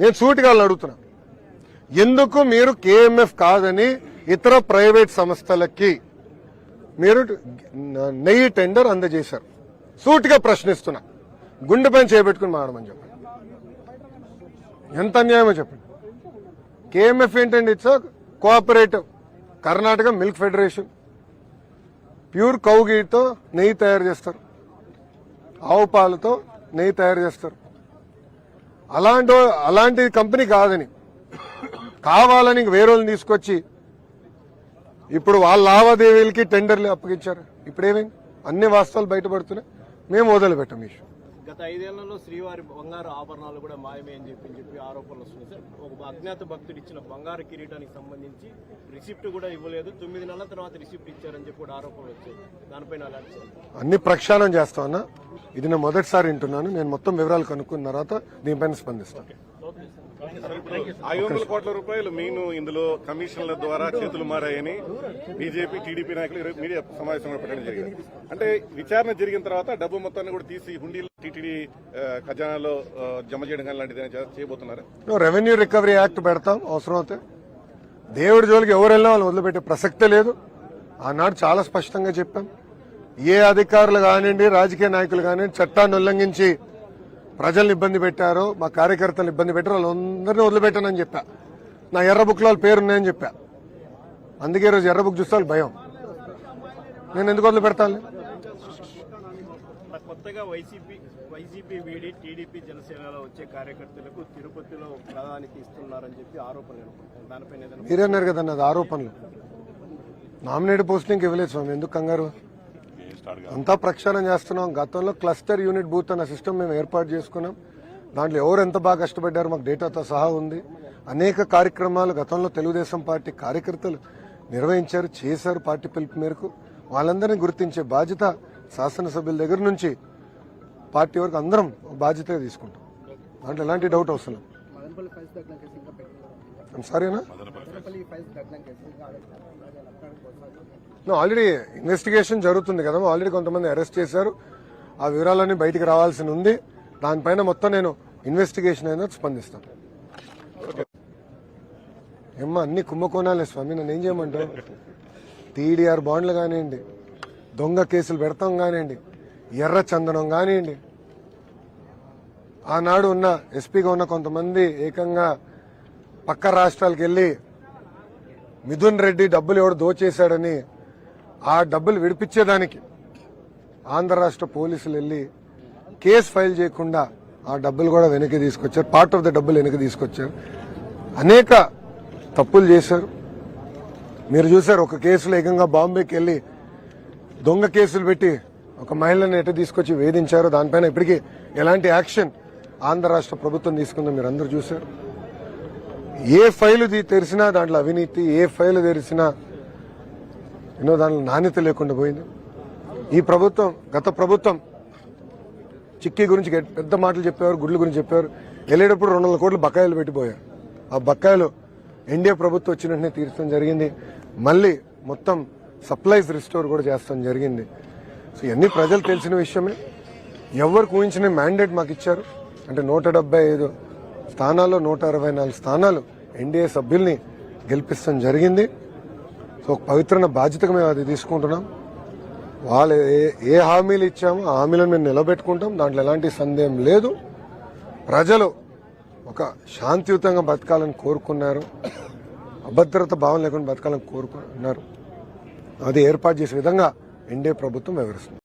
నేను సూటిగా అడుగుతున్నా. ఎందుకు మీరు కేఎంఎఫ్ కాదని ఇతర ప్రైవేట్ సంస్థలకి మీరు నెయ్యి టెండర్ అందజేశారు? సూటిగా ప్రశ్నిస్తున్నా. గుండె పైన చేపెట్టుకుని మారమని చెప్పండి. ఎంత అన్యాయమో చెప్పండి. కేఎంఎఫ్ ఏంటండి? It's cooperative Karnataka milk federation pure కౌగీతో నెయ్యి తయారు చేస్తారు. ఆవు పాలతో నెయ్యి తయారు చేస్తారు. అలాంటి అలాంటి కంపెనీ కాదని. కావాలని వేరే వాళ్ళని తీసుకొచ్చి ఇప్పుడు వాళ్ళ లావాదేవీలకి టెండర్లు అప్పగించారు. ఇప్పుడేమైంది? అన్ని వాస్తవాలు బయటపడుతున్నాయి. మేము వదిలి పెట్టాం ఇష్యూ గత ఐదేళ్ళలో శ్రీవారి బంగారు ఆభరణాలు కూడా మాయమే అని చెప్పి చెప్పి ఆరోపణలు వస్తున్నాయి. సార్ ఒక అజ్ఞాత భక్తుడు ఇచ్చిన బంగారు కిరీటానికి సంబంధించి రిసిప్ట్ కూడా ఇవ్వలేదు. తొమ్మిది నెలల తర్వాత రిసిప్ట్ ఇచ్చారని చెప్పి కూడా ఆరోపణలు వచ్చాయి. దానిపైన అలాంటి అన్ని ప్రక్షాళన చేస్తామన్నా ఇది నేను మొదటిసారి వింటున్నాను. నేను మొత్తం వివరాలు కనుక్కున్న తర్వాత దీనిపైన స్పందిస్తాను ఐదు వందల కోట్ల రూపాయలు మెయిన్ ఇందులో కమిషన్ల ద్వారా చేతులు మారాయని బీజేపీ టీడీపీ నాయకులు మీడియా సమావేశం కూడా పెట్టడం జరిగింది. అంటే విచారణ జరిగిన తర్వాత డబ్బు మొత్తాన్ని కూడా తీసి హుండీలో టీటీడీ ఖజానాలో జమ చేయడం కానీ లాంటిది చేయబోతున్నారా? రెవెన్యూ రికవరీ యాక్ట్ పెడతాం. అవసరం అయితే దేవుడి జోలికి ఎవరు వెళ్ళినా వాళ్ళు వదిలిపెట్టే ప్రసక్తే లేదు. ఆనాడు చాలా స్పష్టంగా చెప్పాం. ఏ అధికారులు కానివ్వండి రాజకీయ నాయకులు కానివ్వండి చట్టాన్ని ఉల్లంఘించి ప్రజల్ని ఇబ్బంది పెట్టారో మా కార్యకర్తలు ఇబ్బంది పెట్టారో వాళ్ళందరినీ వదిలిపెట్టానని చెప్పా. నా ఎర్ర బుక్లో వాళ్ళ పేరు ఉన్నాయని చెప్పా. అందుకే ఈరోజు ఎర్ర బుక్ చూస్తే భయం. నేను ఎందుకు వదిలిపెడతాను? మరి కొత్తగా వైసీపీ వైసీపీ వీడి టీడీపీ జనసేనలో వచ్చే కార్యకర్తలకు తిరుపతిలో ప్రధానికి ఇస్తున్నారని చెప్పి ఆరోపణలు ఎదుర్కొంటున్నారు. దానిపైన ఏదైనా మీరే అన్నారు కదన్న అది ఆరోపణలు. నామినేట్ పోస్టింగ్ ఇవ్వలేదు స్వామి ఎందుకు కంగారు? అంతా ప్రక్షాళన చేస్తున్నాం. గతంలో క్లస్టర్ యూనిట్ బూత్ అన్న సిస్టమ్ మేము ఏర్పాటు చేసుకున్నాం. దాంట్లో ఎవరు ఎంత బాగా కష్టపడ్డారో మాకు డేటాతో సహా ఉంది. అనేక కార్యక్రమాలు గతంలో తెలుగుదేశం పార్టీ కార్యకర్తలు నిర్వహించారు చేశారు పార్టీ పిలుపు మేరకు. వాళ్ళందరినీ గుర్తించే బాధ్యత శాసనసభ్యుల దగ్గర నుంచి పార్టీ వరకు అందరం ఒక బాధ్యతగా తీసుకుంటాం. దాంట్లో ఎలాంటి డౌట్ అవసరం సారీనా ఆల్రెడీ ఇన్వెస్టిగేషన్ జరుగుతుంది కదా ఆల్రెడీ కొంతమంది అరెస్ట్ చేశారు. ఆ వివరాలన్నీ బయటికి రావాల్సి ఉంది. దానిపైన మొత్తం నేను ఇన్వెస్టిగేషన్ అయినా స్పందిస్తాను. ఏమ్మా అన్ని కుంభకోణాలే స్వామి నన్ను ఏం చేయమంటావు? టీడీఆర్ బాండ్లు కానివ్వండి దొంగ కేసులు పెడతాం కానివ్వండి ఎర్ర చందనం కానివ్వండి. ఆనాడు ఉన్న ఎస్పీగా ఉన్న కొంతమంది ఏకంగా పక్క రాష్ట్రాలకు వెళ్ళి మిథున్ రెడ్డి డబ్బులు ఎవడు దోచేశాడని ఆ డబ్బులు విడిపించేదానికి ఆంధ్ర రాష్ట్ర పోలీసులు వెళ్ళి కేసు ఫైల్ చేయకుండా ఆ డబ్బులు కూడా వెనక్కి తీసుకొచ్చారు. పార్ట్ ఆఫ్ ద డబ్బులు వెనక్కి తీసుకొచ్చారు. అనేక తప్పులు చేశారు. మీరు చూసారు ఒక కేసులో ఏకంగా బాంబేకి వెళ్ళి దొంగ కేసులు పెట్టి ఒక మహిళను ఎట తీసుకొచ్చి వేధించారు దానిపైన ఇప్పటికీ ఎలాంటి యాక్షన్ ఆంధ్ర రాష్ట్ర ప్రభుత్వం తీసుకుందో మీరు అందరు చూశారు. ఏ ఫైలు తీ- తెరిచినా దాంట్లో అవినీతి ఏ ఫైలు తెరిచినా ఎన్నో దాంట్లో నాణ్యత లేకుండా పోయింది. ఈ ప్రభుత్వం గత ప్రభుత్వం చిక్కీ గురించి పెద్ద మాటలు చెప్పేవారు గుడ్ల గురించి చెప్పారు వెళ్ళేటప్పుడు రెండు వందల కోట్లు బకాయిలు పెట్టిపోయారు. ఆ బకాయిలు ఎన్డీఏ ప్రభుత్వం వచ్చిన వెంటనే తీర్చడం జరిగింది. మళ్ళీ మొత్తం సప్లైస్ రిస్టోర్ కూడా చేస్తాం జరిగింది. సో ఇవన్నీ ప్రజలు తెలిసిన విషయమే. ఎవరికి ఊహించిన మ్యాండేట్ మాకు ఇచ్చారు. అంటే నూట డెబ్బై ఐదు స్థానాల్లో నూట అరవై నాలుగు స్థానాలు ఎన్డీఏ సభ్యుల్ని గెలిపిస్తాం జరిగింది. ఒక పవిత్రమైన బాధ్యతగా మేము అది తీసుకుంటున్నాం. వాళ్ళు ఏ- ఏ హామీలు ఇచ్చామో ఆ హామీలను మేము నిలబెట్టుకుంటాం. దాంట్లో ఎలాంటి సందేహం లేదు. ప్రజలు ఒక శాంతియుతంగా బతకాలని కోరుకున్నారు. అభద్రత భావం లేకుండా బతకాలని కోరుకున్నారు. అది ఏర్పాటు చేసే విధంగా ఎన్డీఏ ప్రభుత్వం వివరిస్తుంది